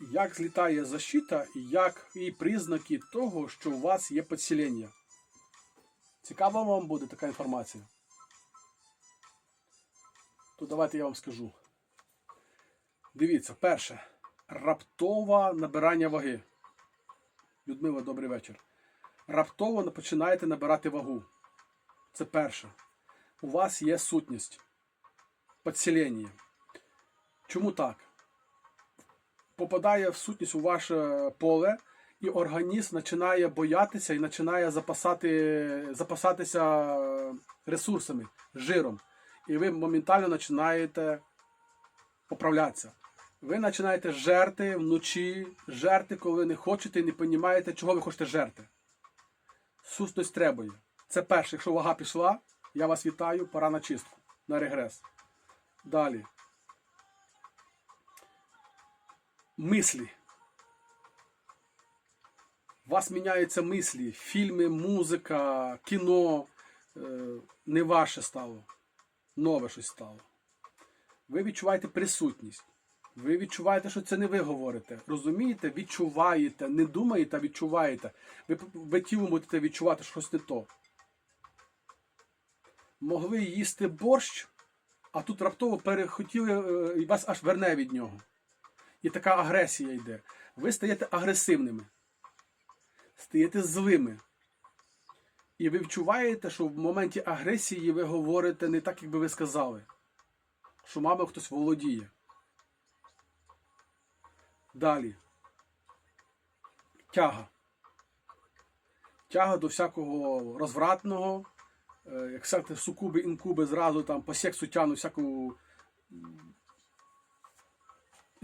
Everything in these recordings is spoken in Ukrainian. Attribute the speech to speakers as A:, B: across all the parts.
A: як злітає защита і як і признаки того, що у вас є підсилення. Цікаво вам буде така інформація? То давайте я вам скажу. Дивіться, перше. Раптове набирання ваги. Людмила, добрий вечір. Раптово починаєте набирати вагу. Це перше. У вас є сутність. Підсилення. Чому так? Попадає в сутність у ваше поле, і організм починає боятися і починає запасати, запасатися ресурсами, жиром. І ви моментально починаєте поправлятися. Ви починаєте жерти вночі, жерти, коли не хочете і не розумієте, чого ви хочете жерти. Сутність требує. Це перше, якщо вага пішла, я вас вітаю, пора на чистку, на регрес. Далі. Мислі. У вас міняються мислі, фільми, музика, кіно. Е, не ваше стало. Нове щось стало. Ви відчуваєте присутність. Ви відчуваєте, що це не ви говорите. Розумієте? Відчуваєте, не думаєте, а відчуваєте. Ви, ви тілом будете відчувати що щось не то. Могли їсти борщ, а тут раптово перехотіли е, і вас аж верне від нього. І така агресія йде. Ви стаєте агресивними, стаєте злими. І ви відчуваєте, що в моменті агресії ви говорите не так, як би ви сказали, що мами хтось володіє. Далі. Тяга. Тяга до всякого розвратного, е, як сказати, сукуби, інкуби зразу там по сексу тягну всяку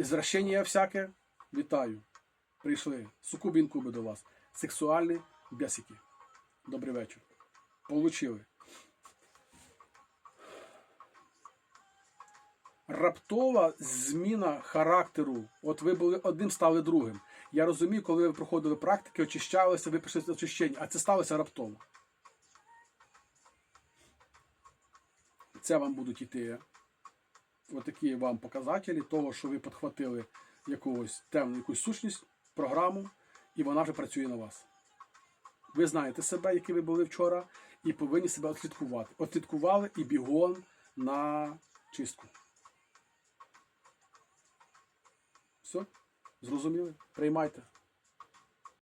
A: Ізвращення всяке, вітаю. Прийшли. Сукуби інкуби до вас. Сексуальні бесики. Добрий вечір. Получили. Раптова зміна характеру. От ви були одним, стали другим. Я розумію, коли ви проходили практики, очищалися, ви прийшли з очищення, а це сталося раптово. Це вам будуть іти отакі вам показателі того, що ви підхватили якогось темну якусь сущність, програму, і вона вже працює на вас. Ви знаєте себе, які ви були вчора, і повинні себе відслідкувати. Відслідкували і бігон на чистку. Все? Зрозуміли? Приймайте.